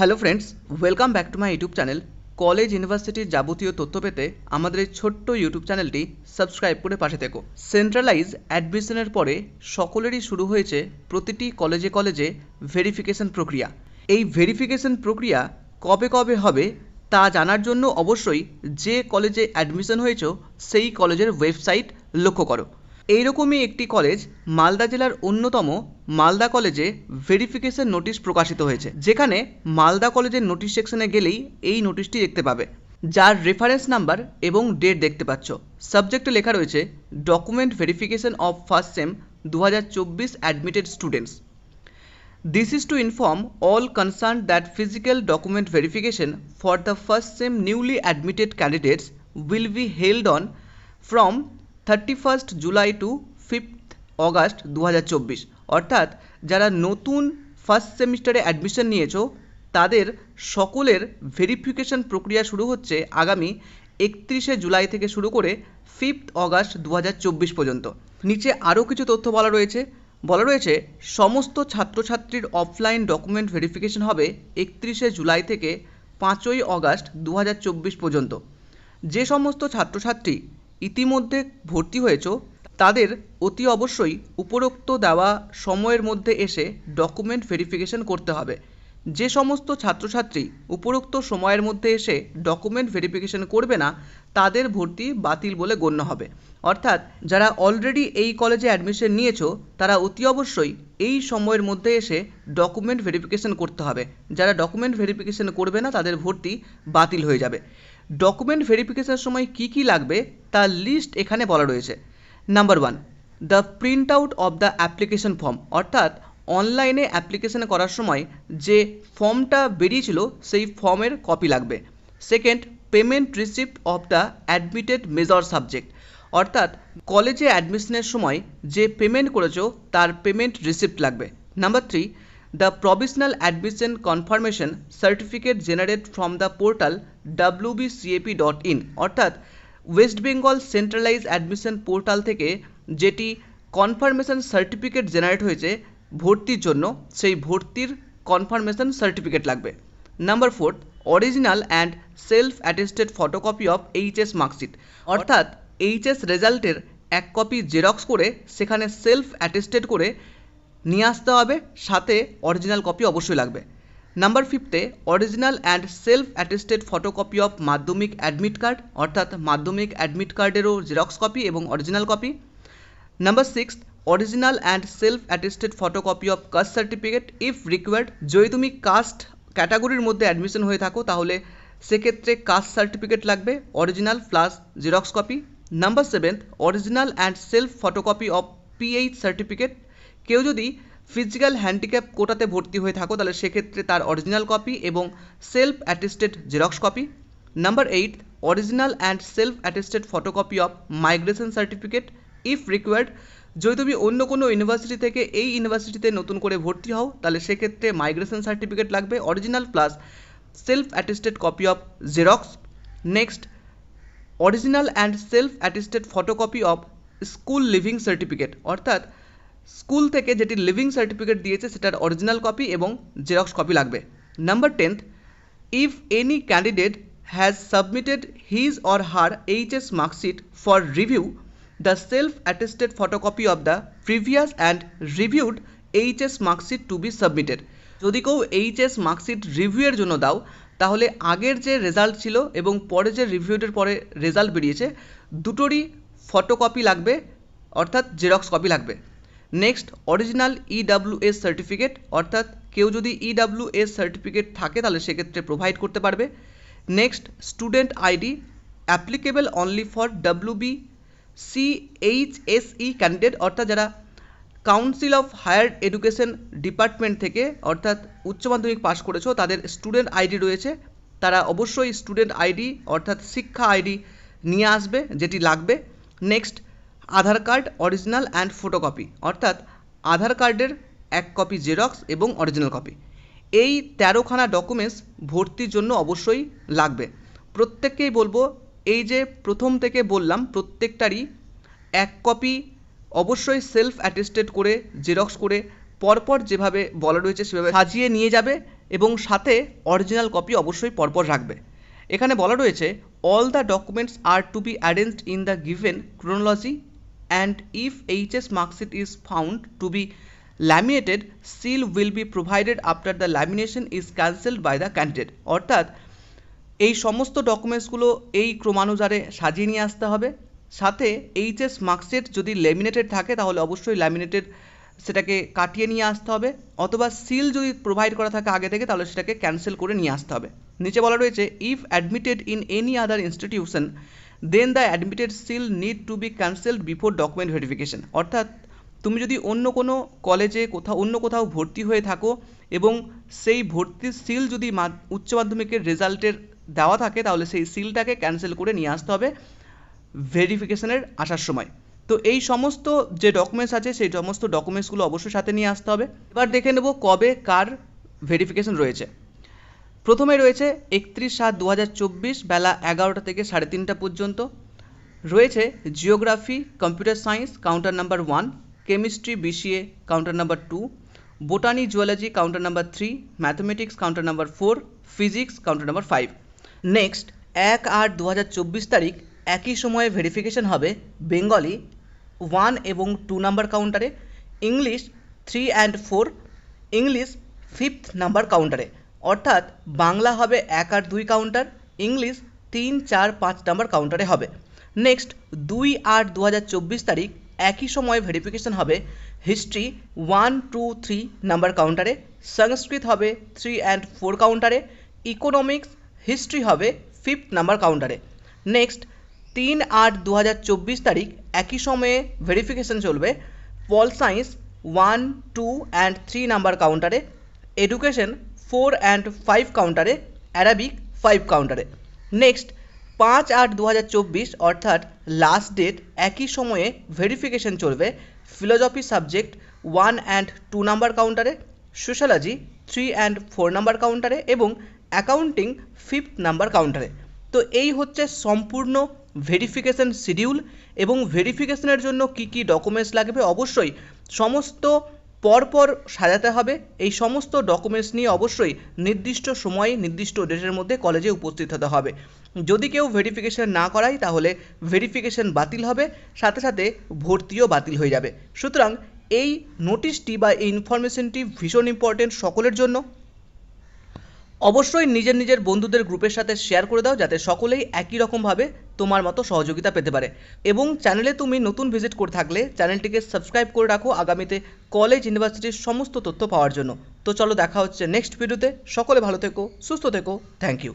Hello friends welcome back to my YouTube channel college ইউনিভার্সিটির যাবতীয় তথ্য পেতে আমাদের এই ছোট্ট ইউটিউব চ্যানেলটি সাবস্ক্রাইব করে পাশে থেকো। সেন্ট্রালাইজ অ্যাডমিশনের পরে সকলেরই শুরু হয়েছে প্রতিটি কলেজে কলেজে ভেরিফিকেশন প্রক্রিয়া। এই ভেরিফিকেশন প্রক্রিয়া কবে কবে হবে তা জানার জন্য অবশ্যই যে কলেজে অ্যাডমিশন হয়েছ, সেই কলেজের ওয়েবসাইট লক্ষ্য করো। এইরকমই একটি কলেজ মালদা জেলার অন্যতম মালদা কলেজে ভেরিফিকেশন নোটিশ প্রকাশিত হয়েছে, যেখানে মালদা কলেজের নোটিশ সেকশনে গেলেই এই নোটিশটি দেখতে পাবে। যার রেফারেন্স নাম্বার এবং ডেট দেখতে পাচ্ছ। সাবজেক্টে লেখা রয়েছে document verification of first sem দু হাজার চব্বিশ admitted students this is to inform all concern that physical document verification for the first sem newly admitted candidates will be held on from 31st July to 5th August 2024 অর্থাৎ যারা নতুন first সেমিস্টারে admission নিয়েছো, তাদের সকলের verification প্রক্রিয়া শুরু হচ্ছে আগামী একত্রিশে জুলাই থেকে শুরু করে ফিফথ অগাস্ট দু হাজার চব্বিশ পর্যন্ত। নিচে আরও কিছু তথ্য বলা রয়েছে। বলা রয়েছে, সমস্ত ছাত্রছাত্রীর অফলাইন ডকুমেন্ট ভেরিফিকেশন হবে একত্রিশে জুলাই থেকে পাঁচই অগাস্ট দু হাজার চব্বিশ পর্যন্ত। যে সমস্ত ছাত্রছাত্রী ইতিমধ্যে ভর্তি হয়েছ, তাদের অতি অবশ্যই উপরোক্ত দেওয়া সময়ের মধ্যে এসে ডকুমেন্ট ভেরিফিকেশন করতে হবে। যে সমস্ত ছাত্রছাত্রী উপরোক্ত সময়ের মধ্যে এসে ডকুমেন্ট ভেরিফিকেশন করবে না, তাদের ভর্তি বাতিল বলে গণ্য হবে। অর্থাৎ যারা অলরেডি এই কলেজে অ্যাডমিশন নিয়েছো, তারা অতি অবশ্যই এই সময়ের মধ্যে এসে ডকুমেন্ট ভেরিফিকেশন করতে হবে। যারা ডকুমেন্ট ভেরিফিকেশন করবে না, তাদের ভর্তি বাতিল হয়ে যাবে। ডকুমেন্ট ভেরিফিকেশনের সময় কি কি লাগবে তার লিস্ট এখানে বলা রয়েছে। Number one the print out of the application form অর্থাৎ অনলাইনে অ্যাপ্লিকেশন করার সময় যে ফর্মটা বেরিয়েছিল, সেই ফর্মের কপি লাগবে। Second payment receipt of the admitted major subject অর্থাৎ কলেজে অ্যাডমিশনের সময় যে পেমেন্ট করেছ, তার পেমেন্ট রিসিপ্ট লাগবে। Number three the provisional admission confirmation certificate generate from the portal WBCAP dot in অর্থাৎ West Bengal centralise admission portal থেকে যেটি কনফার্মেশন সার্টিফিকেট জেনারেট হয়েছে ভর্তির জন্য সেই ভর্তির কনফার্মেশন সার্টিফিকেট লাগবে। Number fourth original and self attested photocopy of HS marksheet অর্থাৎ এইচএস রেজাল্টের এক কপি জেরক্স করে সেখানে সেলফ অ্যাটেস্টেড করে নিয়ে আসতে হবে, সাথে অরিজিনাল কপি অবশ্যই লাগবে। Number ফিফথে original and self attested photocopy of Madhyamik admit card অর্থাৎ মাধ্যমিক অ্যাডমিট কার্ডেরও জেরক্স কপি এবং original copy number six original and self attested photocopy of caste certificate if required যদি তুমি কাস্ট ক্যাটাগরির মধ্যে অ্যাডমিশন হয়ে থাকো, তাহলে সেক্ষেত্রে কাস্ট সার্টিফিকেট লাগবে original plus xerox copy number seventh original and self photocopy of PH certificate কেউ যদি ফিজিক্যাল হ্যান্ডিক্যাপ কোটাতে ভর্তি হয়ে থাকো, তাহলে সেক্ষেত্রে তার অরিজিনাল কপি এবং self attested xerox copy number eight original and self attested photocopy of migration certificate if required যদি তুমি অন্য কোনো ইউনিভার্সিটি থেকে এই ইউনিভার্সিটিতে নতুন করে ভর্তি হও, তাহলে সেক্ষেত্রে মাইগ্রেশন সার্টিফিকেট লাগবে original plus self attested copy of xerox next original and self attested photocopy of school leaving certificate অর্থাৎ স্কুল থেকে যেটি লিভিং সার্টিফিকেট দিয়েছে সেটার অরিজিনাল কপি এবং জেরক্স কপি লাগবে। Number tenth if any candidate has submitted his or her HS marksheet for review the self-attested photocopy of the previous and reviewed HS marksheet to be submitted যদি কেউ HS marksheet রিভিউয়ের জন্য দাও, তাহলে আগের যে result ছিল এবং পরে যে রিভিউডের পরে রেজাল্ট বেরিয়েছে, দুটোরই ফটোকপি লাগবে, অর্থাৎ জেরক্স কপি লাগবে। নেক্সট অরিজিনাল ইডাব্লিউএস সার্টিফিকেট অর্থাৎ কেউ যদি ইডাব্লিউএস সার্টিফিকেট থাকে, তাহলে সেক্ষেত্রে প্রোভাইড করতে পারবে। Next student ID applicable only for WB CHSE candidate অর্থাৎ যারা council of higher education department থেকে, অর্থাৎ উচ্চ মাধ্যমিক পাশ করেছ, তাদের স্টুডেন্ট আইডি রয়েছে। তারা অবশ্যই স্টুডেন্ট আইডি অর্থাৎ শিক্ষা আইডি নিয়ে আসবে, যেটি লাগবে। Next Aadhaar card original and photocopy অর্থাৎ আধার কার্ডের এক কপি জেরক্স এবং অরিজিনাল কপি এই তেরোখানা ডকুমেন্টস ভর্তির জন্য অবশ্যই লাগবে। প্রত্যেককেই বলব এই যে প্রথম থেকে বললাম, প্রত্যেকটারই এক কপি অবশ্যই সেলফ অ্যাটেস্টেড করে জেরক্স করে, পরপর যেভাবে বলা রয়েছে সেভাবে সাজিয়ে নিয়ে যাবে এবং সাথে অরিজিনাল কপি অবশ্যই পরপর রাখবে। এখানে বলা রয়েছে all the documents are to be arranged in the given chronology and if HS marksheet is found to be laminated seal will be provided after the lamination is cancelled by the candidate অর্থাৎ এই সমস্ত ডকুমেন্টসগুলো এই ক্রমানুসারে সাজিয়ে নিয়ে আসতে হবে। সাথে এইচএস মার্কশিট যদি ল্যামিনেটেড থাকে, তাহলে অবশ্যই ল্যামিনেটেড সেটাকে কাটিয়ে নিয়ে আসতে হবে। অথবা সিল যদি প্রোভাইড করা থাকে আগে থেকে, তাহলে সেটাকে ক্যান্সেল করে নিয়ে আসতে হবে। নিচে বলা রয়েছে if admitted in any other institution then the admitted seal need to be cancelled before document verification অর্থাৎ তুমি যদি অন্য কোনো কলেজে কোথাও, অন্য কোথাও ভর্তি হয়ে থাকো এবং সেই ভর্তির সিল যদি উচ্চ মাধ্যমিকের রেজাল্টের দেওয়া থাকে, তাহলে সেই সিলটাকে ক্যান্সেল করে নিয়ে আসতে হবে ভেরিফিকেশনের আসার সময়। তো এই সমস্ত যে ডকুমেন্টস আছে, সেই সমস্ত ডকুমেন্টসগুলো অবশ্যই সাথে নিয়ে আসতে হবে। এবার দেখে নেব কবে কার ভেরিফিকেশন রয়েছে। প্রথমে রয়েছে একত্রিশ সাত দু বেলা এগারোটা থেকে সাড়ে তিনটা পর্যন্ত। রয়েছে geography computer science counter number one chemistry BCA counter number two botany zoology counter number three mathematics counter number four physics counter number five next এক আট দু তারিখ একই সময়ে ভেরিফিকেশন হবে বেঙ্গলি ওয়ান এবং টু নাম্বার কাউন্টারে English three and four English fifth number কাউন্টারে অর্থাৎ বাংলা হবে এক আর দুই কাউন্টার ইংলিশ তিন, চার, পাঁচ নাম্বার কাউন্টারে হবে। নেক্সট দুই আট দু তারিখ একই সময়ে ভেরিফিকেশন হবে history one two three number কাউন্টারে সংস্কৃত হবে থ্রি অ্যান্ড ফোর কাউন্টারে ইকোনমিক্স হিস্ট্রি হবে ফিফথ নাম্বার কাউন্টারে নেক্সট তিন আট দু তারিখ একই সময়ে ভেরিফিকেশন চলবে। Pol science one two and three number কাউন্টারে এডুকেশন ফোর অ্যান্ড ফাইভ কাউন্টারে অ্যারাবিক ফাইভ কাউন্টারে নেক্সট পাঁচ আট দু অর্থাৎ লাস্ট ডেট একই সময়ে ভেরিফিকেশন চলবে। Philosophy subject one and two number কাউন্টারে sociology three and four number কাউন্টারে এবং অ্যাকাউন্টিং ফিফথ নাম্বার কাউন্টারে তো এই হচ্ছে সম্পূর্ণ ভেরিফিকেশন শিডিউল এবং ভেরিফিকেশনের জন্য কি কি ডকুমেন্টস লাগবে? অবশ্যই সমস্ত পরপর সাজাতে হবে। এই সমস্ত ডকুমেন্টস নিয়ে অবশ্যই নির্দিষ্ট সময়ে, নির্দিষ্ট ডেটের মধ্যে কলেজে উপস্থিত হতে হবে। যদি কেউ ভেরিফিকেশন না করায়, তাহলে ভেরিফিকেশন বাতিল হবে, সাথে সাথে ভর্তিও বাতিল হয়ে যাবে। সুতরাং এই নোটিশটি বা এই ইনফরমেশনটি ভীষণ ইম্পর্টেন্ট সকলের জন্য। অবশ্যই নিজের নিজের বন্ধুদের গ্রুপের সাথে শেয়ার করে দাও যাতে সকলেই একই রকমভাবে তোমার মতো সহযোগিতা পেতে পারে। এবং চ্যানেলে তুমি নতুন ভিজিট করে থাকলে চ্যানেলটিকে সাবস্ক্রাইব করে রাখো আগামীতে কলেজ ইউনিভার্সিটির সমস্ত তথ্য পাওয়ার জন্য। তো চলো দেখা হচ্ছে নেক্সট ভিডিওতে সকলে ভালো থেকো, সুস্থ থেকো। Thank you